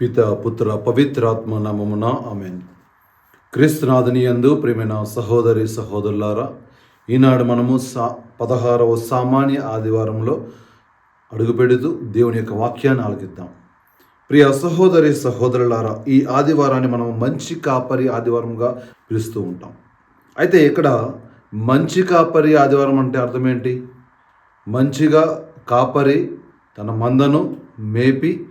పిత పుత్ర పవిత్రాత్మ నామమున ఆమెన్. క్రీస్తునాథుని యందు ప్రేమైన సహోదరి సహోదరులారా ఈనాడు మనము సా పదహారవ సామాన్య ఆదివారంలో అడుగుపెడుతూ దేవుని యొక్క వాక్యాన్ని ఆలకిద్దాం. ప్రియ సహోదరి సహోదరులారా ఈ ఆదివారాన్ని మనం మంచి కాపరి ఆదివారంగా పిలుస్తూ ఉంటాం. అయితే ఇక్కడ మంచి కాపరి ఆదివారం అంటే అర్థం ఏంటి? మంచిగా కాపరి తన మందను మేపి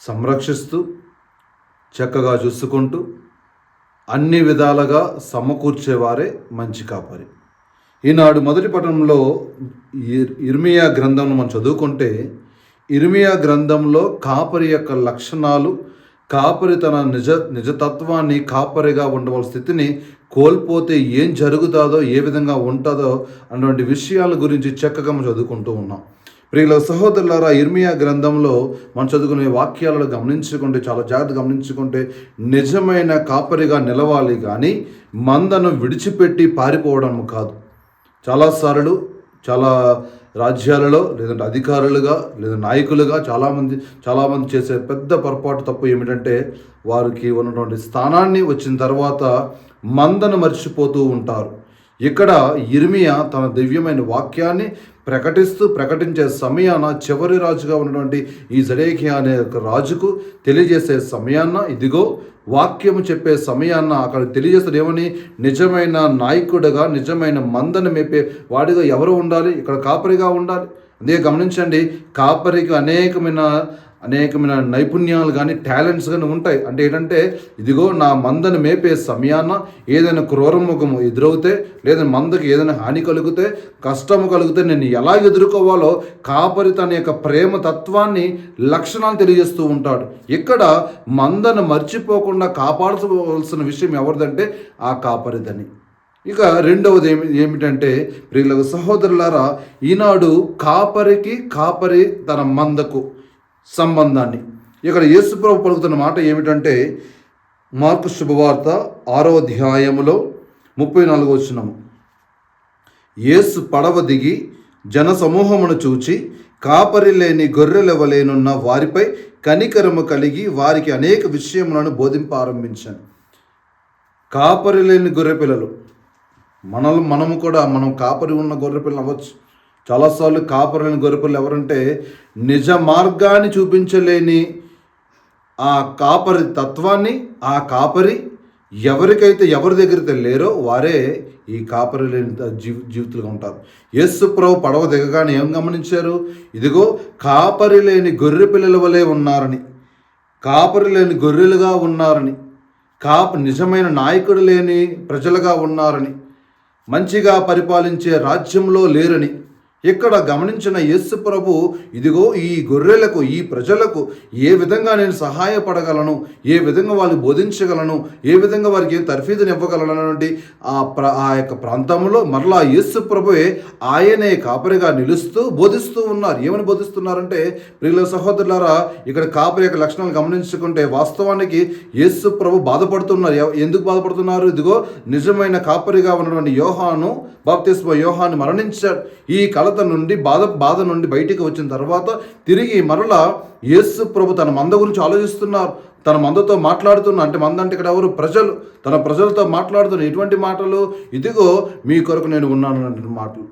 సంరక్షిస్తూ చక్కగా చూసుకుంటూ అన్ని విధాలుగా సమకూర్చేవారే మంచి కాపరి. ఈనాడు మొదటి పట్టణంలో ఇర్మియా గ్రంథంను మనం చదువుకుంటే ఇర్మియా గ్రంథంలో కాపరి యొక్క లక్షణాలు కాపరి తన నిజ నిజతత్వాన్ని కాపరిగా ఉండవలసిన స్థితిని కోల్పోతే ఏం జరుగుతుందో ఏ విధంగా ఉంటుందో అటువంటి విషయాల గురించి చక్కగా మనం చదువుకుంటూ ఉన్నాం. ప్రియుల సహోదరులారా ఇర్మియా గ్రంథంలో మనం చదువుకునే వాక్యాలను గమనించుకుంటే చాలా జాగ్రత్త గమనించుకుంటే నిజమైన కాపరిగా నిలవాలి కానీ మందను విడిచిపెట్టి పారిపోవడం కాదు. చాలాసార్లు చాలా రాజ్యాలలో లేదంటే అధికారులుగా లేదా నాయకులుగా చాలామంది చాలామంది చేసే పెద్ద పొరపాటు తప్పు ఏమిటంటే వారికి ఉన్నటువంటి స్థానాన్ని వచ్చిన తర్వాత మందను మర్చిపోతూ ఉంటారు. ఇక్కడ ఇర్మియా తన దివ్యమైన వాక్యాన్ని ప్రకటిస్తూ ప్రకటించే సమయాన చివరి రాజుగా ఉన్నటువంటి ఈ జడేఖియా అనే ఒక రాజుకు తెలియజేసే సమయాన్న ఇదిగో వాక్యము చెప్పే సమయాన్న అక్కడ తెలియజేస్తాడు. ఏమని? నిజమైన నాయకుడిగా నిజమైన మందను మేపే వాడిగా ఎవరు ఉండాలి? ఇక్కడ కాపరిగా ఉండాలి. అందుకే గమనించండి కాపరికి అనేకమైన అనేకమైన నైపుణ్యాలు కానీ టాలెంట్స్ కానీ ఉంటాయి. అంటే ఏంటంటే ఇదిగో నా మందను మేపే సమయాన ఏదైనా క్రూరముఖము ఎదురవుతే లేదా మందకి ఏదైనా హాని కలిగితే కష్టము కలిగితే నేను ఎలా ఎదుర్కోవాలో కాపరి తన యొక్క ప్రేమ తత్వాన్ని లక్షణాలు తెలియజేస్తూ ఉంటాడు. ఇక్కడ మందను మర్చిపోకుండా కాపాడుకోవాల్సిన విషయం ఎవరిదంటే ఆ కాపరిదని ఇక రెండవది ఏమి ఏమిటంటే ప్రియులకు సహోదరులారా ఈనాడు కాపరికి కాపరి తన మందకు. సంబంధాన్ని. ఇక్కడ యేసుప్రభు పలుకుతున్న మాట ఏమిటంటే మార్కు శుభవార్త ఆరో అధ్యాయములో ముప్పై నాలుగో వచ్చినము యేసు పడవ దిగి జన సమూహమును చూచి కాపరి లేని గొర్రెలెవలేనున్న వారిపై కనికరము కలిగి వారికి అనేక విషయములను బోధింపారంభించాను కాపరి లేని గొర్రె పిల్లలు మనల్ని మనము కూడా మనం కాపరి ఉన్న గొర్రె పిల్లలు అవ్వచ్చు. చాలాసార్లు కాపురలేని లేని గొర్రె పిల్లలు ఎవరంటే నిజ మార్గాన్ని చూపించలేని ఆ కాపరి తత్వాన్ని ఆ కాపరి ఎవరికైతే ఎవరి దగ్గర లేరో వారే ఈ కాపరి లేని జీవి జీవితులుగా ఉంటారు. యేసు ప్రభు పడవ దిగగానే ఏం గమనించారు? ఇదిగో కాపరి లేని గొర్రె పిల్లల వలె ఉన్నారని కాపరి లేని గొర్రెలుగా ఉన్నారని కాప నిజమైన నాయకుడు లేని ప్రజలుగా ఉన్నారని మంచిగా పరిపాలించే రాజ్యంలో లేరని ఇక్కడ గమనించిన యేసు ప్రభు ఇదిగో ఈ గొర్రెలకు ఈ ప్రజలకు ఏ విధంగా నేను సహాయపడగలను? ఏ విధంగా వాళ్ళు బోధించగలను? ఏ విధంగా వారికి ఏం తర్ఫీదుని ఇవ్వగలను ఆ ప్ర ఆ యొక్క ప్రాంతంలో మరలా యేసు ప్రభువే ఆయనే కాపరిగా నిలుస్తూ బోధిస్తూ ఉన్నారు. ఏమని బోధిస్తున్నారంటే ప్రియుల సహోదరులారా ఇక్కడ కాపరి యొక్క లక్షణాలు గమనించుకుంటే వాస్తవానికి యేసు ప్రభు బాధపడుతున్నారు. ఎందుకు బాధపడుతున్నారు? ఇదిగో నిజమైన కాపరిగా ఉన్నటువంటి యోహాను బాప్తిస్మ యోహాను మరణించాడు ఈ కళ కలత నుండి బాధ బాధ నుండి బయటికి వచ్చిన తర్వాత తిరిగి మరలా యేసు ప్రభు తన మంద గురించి ఆలోచిస్తున్నారు. తన మందతో మాట్లాడుతున్న అంటే మంద అంటే ఇక్కడ ఎవరు? ప్రజలు. తన ప్రజలతో మాట్లాడుతున్న ఎటువంటి మాటలు ఇదిగో మీ కొరకు నేను ఉన్నాను అనే మాటలు.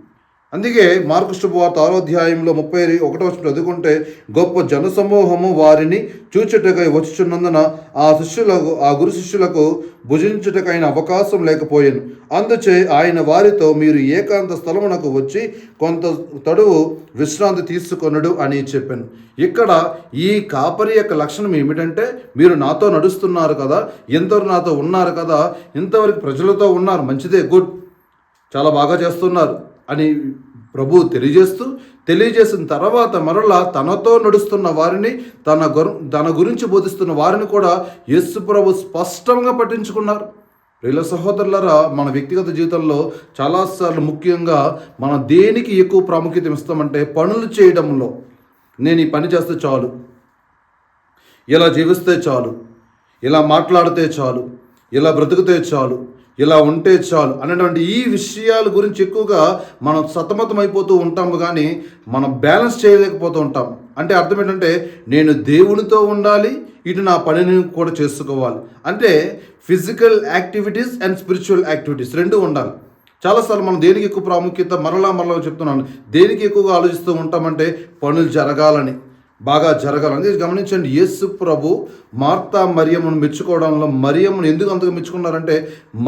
అందుకే మార్కు వార్త ఆరో అధ్యాయంలో ముప్పై ఒకటో వచ్చిన చదువుకుంటే గొప్ప జనసమూహము వారిని చూచుటకై వచ్చుచున్నందున ఆ శిష్యులకు ఆ గురు శిష్యులకు భుజించుటకైన అవకాశం లేకపోయాను. అందుచే ఆయన వారితో మీరు ఏకాంత స్థలమునకు వచ్చి కొంత తడువు విశ్రాంతి తీసుకొనడు అని చెప్పాను. ఇక్కడ ఈ కాపరి యొక్క లక్షణం ఏమిటంటే మీరు నాతో నడుస్తున్నారు కదా ఎంతవరకు నాతో ఉన్నారు కదా ఇంతవరకు ప్రజలతో ఉన్నారు మంచిదే గుడ్ చాలా బాగా చేస్తున్నారు. అని ప్రభు తెలియజేస్తూ తెలియజేసిన తర్వాత మరలా తనతో నడుస్తున్న వారిని తన గురు తన గురించి బోధిస్తున్న వారిని కూడా యేసు ప్రభు స్పష్టంగా పట్టించుకున్నారు. ప్రియుల సహోదరులరా మన వ్యక్తిగత జీవితంలో చాలాసార్లు ముఖ్యంగా మనం దేనికి ఎక్కువ ప్రాముఖ్యత ఇస్తామంటే పనులు చేయడంలో. నేను ఈ పని చేస్తే చాలు. ఇలా జీవిస్తే చాలు. ఇలా మాట్లాడితే చాలు. ఇలా బ్రతికితే చాలు. ఇలా ఉంటే చాలు అనేటువంటి ఈ విషయాల గురించి ఎక్కువగా మనం సతమతం అయిపోతూ ఉంటాము కానీ మనం బ్యాలెన్స్ చేయలేకపోతూ ఉంటాం అంటే అర్థం ఏంటంటే నేను దేవునితో ఉండాలి ఇటు నా పనిని కూడా చేసుకోవాలి. అంటే physical activities and spiritual activities రెండు ఉండాలి. చాలాసార్లు మనం దేనికి ఎక్కువ ప్రాముఖ్యత మరలా మరలా చెప్తున్నాను. దేనికి ఎక్కువగా ఆలోచిస్తూ ఉంటామంటే పనులు జరగాలని. బాగా జరగాలని గమనించండి యేసు ప్రభు మార్తా మరియమ్మను మెచ్చుకోవడంలో మరియమ్మను ఎందుకు అంతగా మెచ్చుకున్నారంటే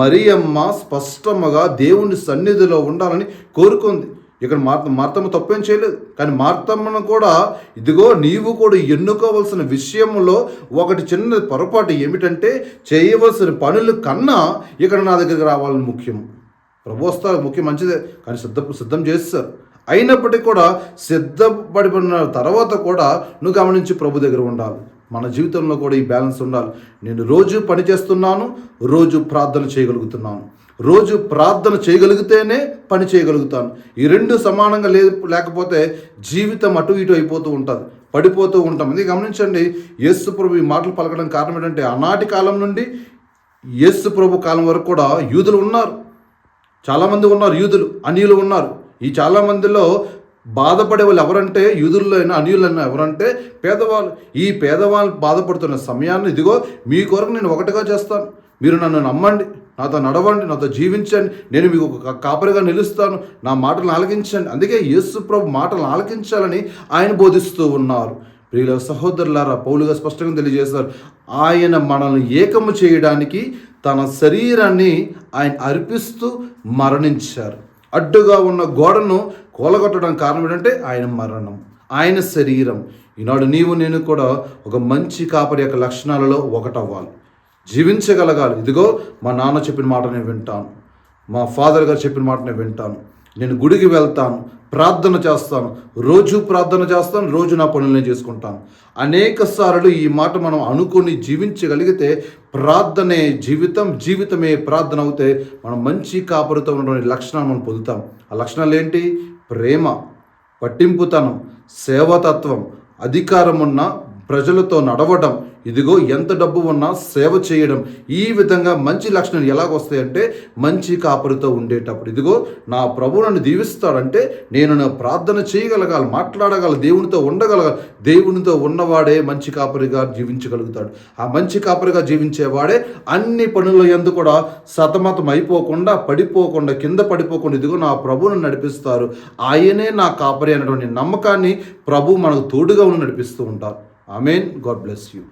మరియమ్మ స్పష్టముగా దేవుని సన్నిధిలో ఉండాలని కోరుకుంది. ఇక్కడ మార్త మార్తమ్మ తప్పేం చేయలేదు. కానీ మార్తమ్మను కూడా ఇదిగో నీవు కూడా ఎన్నుకోవలసిన విషయంలో ఒకటి చిన్న పొరపాటు ఏమిటంటే చేయవలసిన పనులు కన్నా ఇక్కడ నా దగ్గరికి రావాలని ముఖ్యం. ప్రభు వస్తారు ముఖ్యం మంచిదే. కానీ సిద్ధ సిద్ధం చేస్తారు. అయినప్పటికీ కూడా సిద్ధపడిన తర్వాత కూడా నువ్వు గమనించి ప్రభు దగ్గర ఉండాలి. మన జీవితంలో కూడా ఈ బ్యాలెన్స్ ఉండాలి. నేను రోజు పని చేస్తున్నాను రోజు ప్రార్థన చేయగలుగుతున్నాను. రోజు ప్రార్థన చేయగలిగితేనే పని చేయగలుగుతాను. ఈ రెండు సమానంగా లే లేకపోతే జీవితం అటు ఇటు అయిపోతూ ఉంటుంది. పడిపోతూ ఉంటాం. ఇది గమనించండి. యేసు ప్రభు ఈ మాటలు పలకడం కారణం ఏంటంటే ఆనాటి కాలం నుండి యేసు ప్రభు కాలం వరకు కూడా యూదులు ఉన్నారు. చాలామంది ఉన్నారు యూదులు అనియులు ఉన్నారు. ఈ చాలామందిలో బాధపడే వాళ్ళు ఎవరంటే యూదుల్లో అయినా అన్యులైనా ఎవరంటే పేదవాళ్ళు. ఈ పేదవాళ్ళు బాధపడుతున్న సమయాన్ని ఇదిగో మీ కొరకు నేను ఒకటిగా చేస్తాను. మీరు నన్ను నమ్మండి నాతో నడవండి నాతో జీవించండి. నేను మీకు ఒక కాపరిగా నిలుస్తాను. నా మాటలను ఆలకించండి. అందుకే యేసు ప్రభు మాటలను ఆలకించాలని ఆయన బోధిస్తూ ఉన్నారు. ప్రియుల సహోదరులారా పౌలుగా స్పష్టంగా తెలియజేశారు. ఆయన మనల్ని ఏకము చేయడానికి తన శరీరాన్ని ఆయన అర్పిస్తూ మరణించారు. అడ్డుగా ఉన్న గోడను కూలగొట్టడం కారణం ఏంటంటే ఆయన మరణం ఆయన శరీరం. ఈనాడు నీవు నేను కూడా ఒక మంచి కాపరి యొక్క లక్షణాలలో ఒకటవ్వాలి. జీవించగలగాలి. ఇదిగో మా నాన్న చెప్పిన మాట నేను వింటాను. మా ఫాదర్ గారు చెప్పిన మాట నేను వింటాను. నేను గుడికి వెళ్తాను. ప్రార్థన చేస్తాను. రోజు ప్రార్థన చేస్తాను రోజు నా పనులనే చేసుకుంటాను. అనేక సార్లు ఈ మాట మనం అనుకుని జీవించగలిగితే ప్రార్థనే జీవితం జీవితమే ప్రార్థన అవుతే మనం మంచి కాపురితో ఉన్నటువంటి లక్షణాలు మనం పొందుతాం. ఆ లక్షణాలు ఏంటి? ప్రేమ పట్టింపుతనం సేవతత్వం అధికారం ఉన్న ప్రజలతో నడవడం ఇదిగో ఎంత డబ్బు ఉన్నా సేవ చేయడం. ఈ విధంగా మంచి లక్షణాలు ఎలాగొస్తాయంటే మంచి కాపరితో ఉండేటప్పుడు. ఇదిగో నా ప్రభు నన్ను దీవిస్తాడంటే నేను నా ప్రార్థన చేయగలగాలి మాట్లాడగల దేవునితో ఉండగలగాలి. దేవునితో ఉన్నవాడే మంచి కాపరిగా జీవించగలుగుతాడు. ఆ మంచి కాపరిగా జీవించేవాడే అన్ని పనుల ఎందు కూడా సతమతం అయిపోకుండా పడిపోకుండా కింద పడిపోకుండా ఇదిగో నా ప్రభువును నడిపిస్తారు. ఆయనే నా కాపరి అనేటువంటి నమ్మకాన్ని ప్రభు మనకు తోడుగా ఉండి నడిపిస్తూ ఉంటారు. I mean God bless you.